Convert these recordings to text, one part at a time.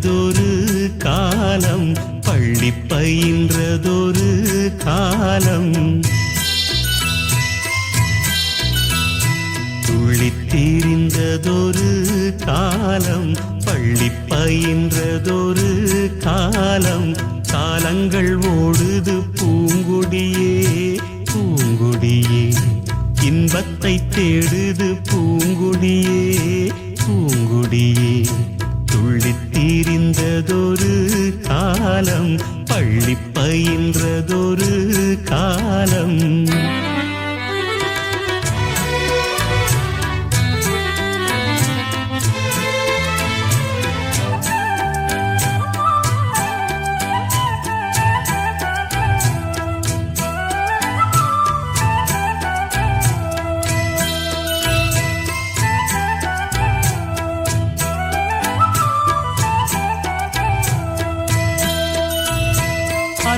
துள்ளித் காலம் பள்ளி பயின்றதொரு காலம். துளித்திரிந்ததொரு காலம் பள்ளி பயின்றதொரு காலம். காலங்கள் ஓடுது பூங்குடியே பூங்குடியே. இன்பத்தை தேடுது பூங்குடியே பூங்குடியே. துள்ளித்தீரிந்ததொரு காலம் பள்ளி பயின்றதொரு காலம்.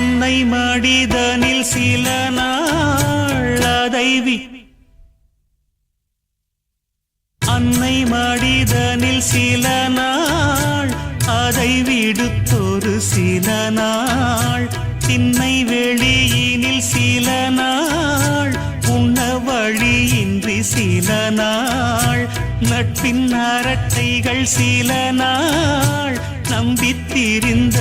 தன்னை மடிதனில் சில நாள் அதை அன்னை மடிதனில் சில நாள் அதை விடுத்தொரு சில நாள். திண்ணை வெளியினில் சில நாள் உண்ண வழியின்றி சில நாள். நட்பின் அரட்டைகள் சில நாள் நம்பித்திருந்த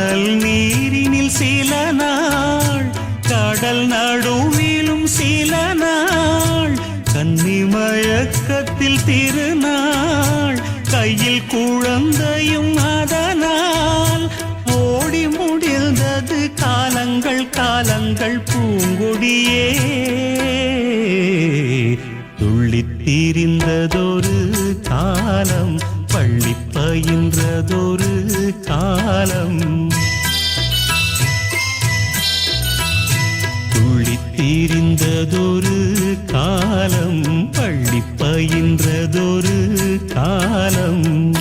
கானல் நீரினில் சில நாள் கடல் நடுவிலும் சில நாள் கன்னி மயக்கத்தில் திருநாள் கையில் குழந்தையும் அதனால் ஓடி முடிந்தது காலங்கள் காலங்கள் பூங்கொடியே. துள்ளித் திரிந்ததொரு காலம் பள்ளி பயின்றதொரு காலம். துள்ளித்தீரிந்ததொரு காலம் பள்ளி பயின்றதொரு காலம்.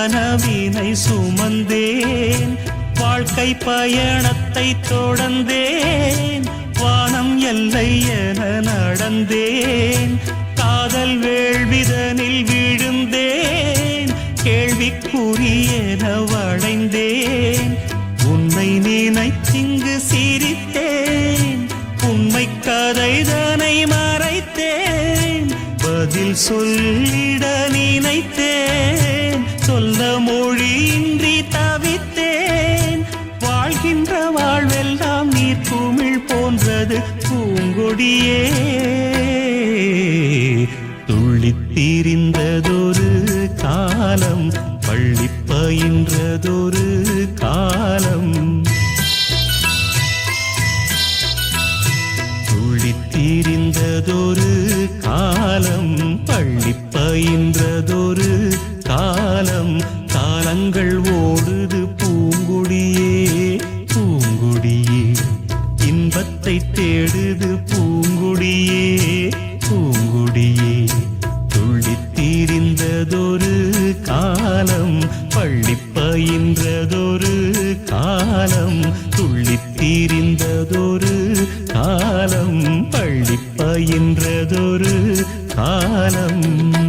கனவினை சுமந்தேன். வாழ்க்கை பயணத்தை தொடர்ந்தேன். வானம் எல்லை என நடந்தேன். காதல் வேள்விதனில் விழுந்தேன். கேள்விக்குரியன வளைந்தேன். உன்னை நினைத்திங்கு சிரித்தேன். உண்மை கதைதனை மறைத்தேன். பதில் சொல்லிட நினைத்தேன். சொல்ல மொழியின்றி தவித்தேன். வாழ்கின்ற வாழ்வெல்லாம் நீர் குமிழ் போன்றது பூங்கொடியே. துள்ளித்தீரிந்ததொரு காலம் பள்ளி பயின்றதொரு காலம் துள்ளித்தீரிந்ததொரு ஓடுது பூங்குடியே பூங்குடியே. இன்பத்தை தேடுது பூங்குடியே பூங்குடியே. துள்ளித் திரிந்ததொரு காலம் பள்ளி பயின்றதொரு காலம். துள்ளித் திரிந்ததொரு காலம் பள்ளி பயின்றதொரு காலம்.